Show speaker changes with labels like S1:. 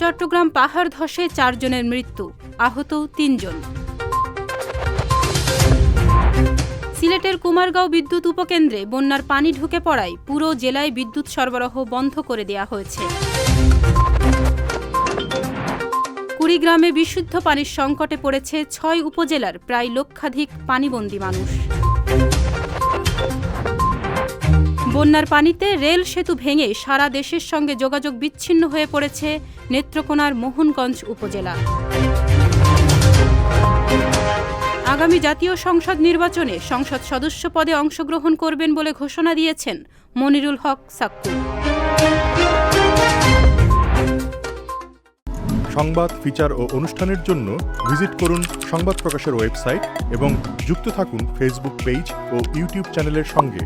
S1: চট্টগ্রাম পাহাড় ধসে চারজনের মৃত্যু, আহত তিনজন। সিলেটের কুমারগাঁও বিদ্যুৎ উপকেন্দ্রে বন্যার পানি ঢুকে পড়ায় পুরো জেলায় বিদ্যুৎ সরবরাহ বন্ধ করে দেওয়া হয়েছে। কুড়িগ্রামে বিশুদ্ধ পানির সংকটে পড়েছে ছয় উপজেলার প্রায় লক্ষাধিক পানিবন্দী মানুষ। বন্যার পানিতে রেল সেতু ভেঙে সারা দেশের সঙ্গে যোগাযোগ বিচ্ছিন্ন হয়ে পড়েছে নেত্রকোনার মোহনগঞ্জ উপজেলা। আগামী জাতীয় সংসদ নির্বাচনে সংসদ সদস্য পদে অংশগ্রহণ করবেন বলে ঘোষণা দিয়েছেন মনিরুল হক সাক্কু।
S2: সংবাদ, ফিচার ও অনুষ্ঠানের জন্য ভিজিট করুন সংবাদ প্রকাশের ওয়েবসাইট এবং যুক্ত থাকুন ফেসবুক পেজ ও ইউটিউব চ্যানেলের সঙ্গে।